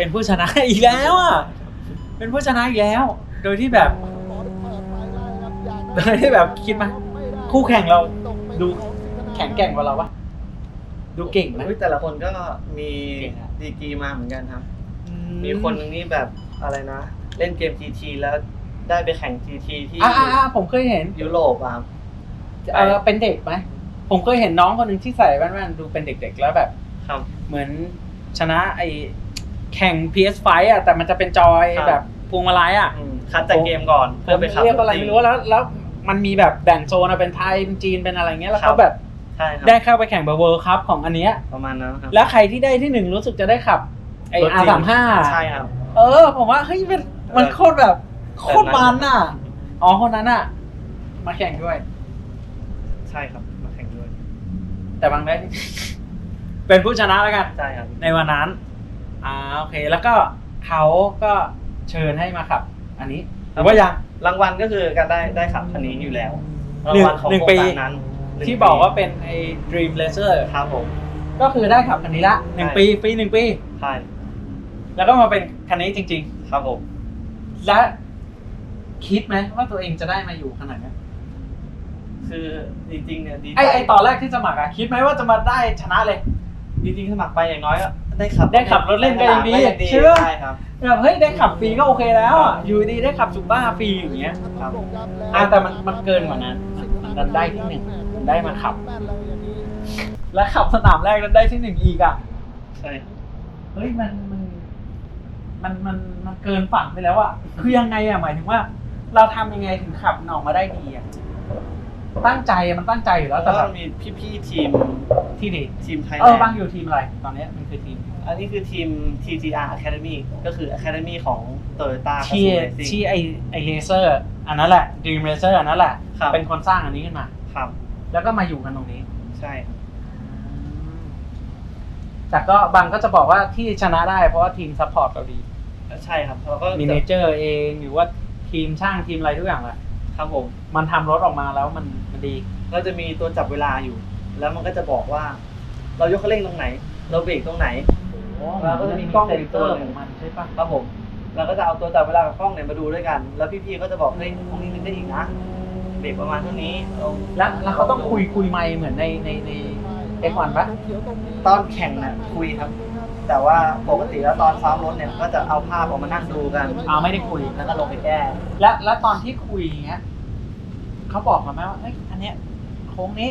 เป็นผู้ชนะอีกแล้วอะเป็นผู้ชนะอีกแล้ว โดยที่แบบ โดยที่แบบคิดไหมคู่แข่งเราดูแข็งแกร่งกว่าเราปะดูเก่งไหม อุ๊ยแต่ละคนก็มีเก่งอะ ดีกรีมาเหมือนกันครับอืมีคนนึงนี่แบบอะไรนะ เล่นเกม GT แล้วได้ไปแข่ง GT ที่อ่าอ่าอ่าผมเคยเห็นยุโรปอะครับ เออเป็นเด็กไหมผมเคยเห็นน้องคนหนึ่งที่ใส่แว่นๆดูเป็นเด็กๆแล้วแบบ ครับ เหมือนชนะไอ แข่ง PS5 อะแต่มันจะเป็นจอยครับ แบบพวงมาลัยอะอืมคัดจากเกมก่อนเพื่อไปขับเรียกอะไรจงไม่รู้แล้วแล้วมันมีแบบแบ่งโซนอะเป็นไทยเป็นจีนเป็นอะไรเงี้ยแล้วครัเขาบแบบใช่ครับได้เข้าไปแข่งแบบเวิร์คัพของอันเนี้ย ประมาณนั้นครับแล้วใครที่ได้ที่หนึ่งรู้สึกจะได้ขับไอรถจอาริงสามห้าใช่ครับ เออ ผมว่าเฮ้ยมันมันโคตรแบบโคตรมันอะ อ๋อคนนั้นอะ มาแข่งด้วย ใช่ครับมาแข่งด้วยแต่บางได้ เป็นผู้ชนะแล้วกัน ใช่ครับ ในวันนั้น อ่าโอเค แล้วก็เขาก็เชิญให้มาขับ อันนี้หรือว่ายัง รางวัลก็คือการได้ได้ขับคันนี้อยู่แล้วหรางนึ่งวัลของหนึ่งโครปี งการนั้นหนึ่งที่บอกว่าเป็นไอ้ Dream Racer ครับผม ก็คือได้ขับคันนี้ละหนึ่งใช่ ปีฟรีหนึ่งปี ใช่แล้วก็มาเป็นคันนี้จริง ครับผมๆ และคิดไหมว่าตัวเองจะได้มาอยู่ขนาดเนี้ยคือจริงๆเนี่ยดีใจไอไอตอนแรกที่สมัครอะคิดไหมว่าจะมาได้ชนะเลย จริงๆสมัครไปอย่างน้อยก็ ได้ขับได้ขับรถเล่นก็ยังดีได้เชื่อใช่ครับแบบเฮ้ยได้ขับฟรีก็โอเคแล้วอะอยู่ดีได้ขับซูเปอร์ฟรีอย่างเงี้ยครับอะแต่มันมันเกินกว่านั้นมันดันได้ที่หนึ่งมันได้มาขับ และขับสนามแรกแล้วได้ที่หนึ่งอีกอะใช่เฮ้ยมันมันมันมันมันเกินฝันไปแล้วอะคือยังไงอะหมายถึงว่า เราทำยังไงถึงขับมันออกมาได้ดีอะ ตั้งใจอะมันตั้งใจอยู่แล้แล้ววแต่ก็แบบมีพี่ๆทีมที่ดีทีมไทยเออบางอยู่ทีมอะไร ตอนเนี้ยมันคือทีมอันนี้คือทีม TGR Academy ก็คือ Academy ของ Toyota ที่ Gazoo Racing ที่ไอไอเลเซอร์อันนั้นแหละดีมเลเซอร์อันนั้นแหละ ครับ เป็นคนสร้างอันนี้ขึ้นมา ครับ แล้วก็มาอยู่กันตรงนี้ ใช่ครับแต่ก็บางก็จะบอกว่าที่ชนะได้เพราะว่าทีมซัพพอร์ตเราดี ใช่ครับแล้วก็มีเนเจอร์เองหรือว่าทีมช่างทีมอะไรทุกอย่างแหละ ครับผมมันทำรถออกมาแล้วมันมันดีเราจะมีตัวจับเวลาอยู่ แล้วมันก็จะบอกว่า เรายกคันเร่งตรงไหน เราเบรกตรงไหนแล้วก็จะมีกล้องเซ็เซ็นนเซเซออร์ร์ของมันใช่ปะครับผมเราก็จะเอาตัวจับเวลากับกล้องเนี่ยมาดูด้วยกัน แล้วพี่ๆก็จะบอกเฮ้ยตรงนี้นึงได้อีกนะเบรกประมาณเท่านี้เราแล้วแล้วเขาต้องคุยคุยไม่เหมือนในในในเอฟวันปะตอนแข่งน่ะคุยครับ แต่ว่าปกติแล้วตอนซ้อมรถเนี่ยก็จะเอาภาพออกมานั่งดูกันอ่าไม่ได้คุยแล้วก็ลงไปแก้และแล้วตอนที่คุยอย่างเงี้ย เขาบอกมาไหมว่าเอ้ยอันเนี้ยโค้งนี้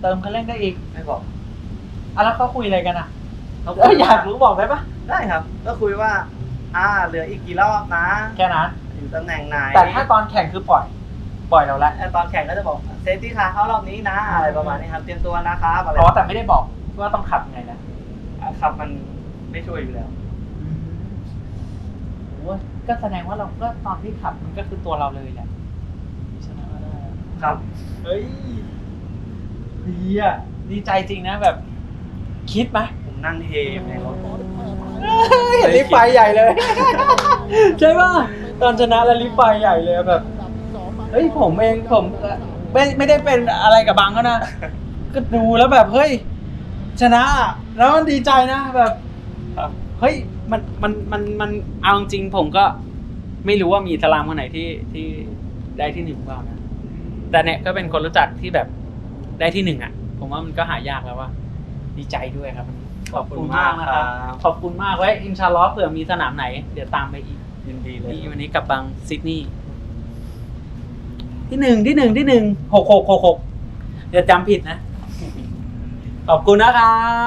เติมคันเร่งได้อีกไม่บอกอะแล้วเขาคุยอะไรกันอะเขาเอออยากรู้บอกได้ปะได้ครับ ก็คุยว่า อ่า เหลืออีกกี่รอบนะ แค่นั้นอยู่ตำแหน่งไหนแต่ถ้าตอนแข่งคือปล่อย ปล่อยเราแล้วแต่ตอนแข่งก็จะบอกเซฟตี้คาร์เข้ารอบนี้นะ อะไรประมาณนี้ครับ เตรียมตัวนะครับอะไรอ๋อแต่ไม่ได้บอกว่าต้องขับยังไงนะครับมันไม่ช่วยอยู่แล้วโอ้ยก็แสดงว่าเราก็ตอนที่ขับมันก็คือตัวเราเลยแหละชนะมาได้ ครับ เฮ้ยดีอะดีใจจริงนะแบบ คิดไหมผมนั่งเทในรถ เห็นลิฟต์ไฟใหญ่เลย ใช่ป่ะตอนชนะแล้วลิฟต์ไฟใหญ่เลยแบบเฮ้ยผมเองผมไม่ไม่ได้เป็นอะไรกับบางเขานะก็ดูแล้วแบบเฮ้ยชนะอะแล้วมันดีใจนะแบบครับเฮ้ยมันมันมันมันเอาจริงๆผมก็ ไม่รู้ว่ามีอิสลามคนไหนที่ที่ได้ที่หนึ่งเปล่านะ แต่เนี่ยก็เป็นคนรู้จักที่แบบได้ที่หนึ่งอะ ผมว่ามันก็หายากแล้วว่าดีใจด้วยครับ ขอบคุณมากนะครับ ขอบคุณมากไว้อินชาอัลลอฮ์เผื่อมีสนามไหน เดี๋ยวตามไปอีกยินดีเลยนี่วันนี้กับบางซิดนีย์ที่หนึ่งที่หนึ่งที่หนึ่งหกหกหกหกเดี๋ยวจำผิดนะ ขอบคุณนะครับ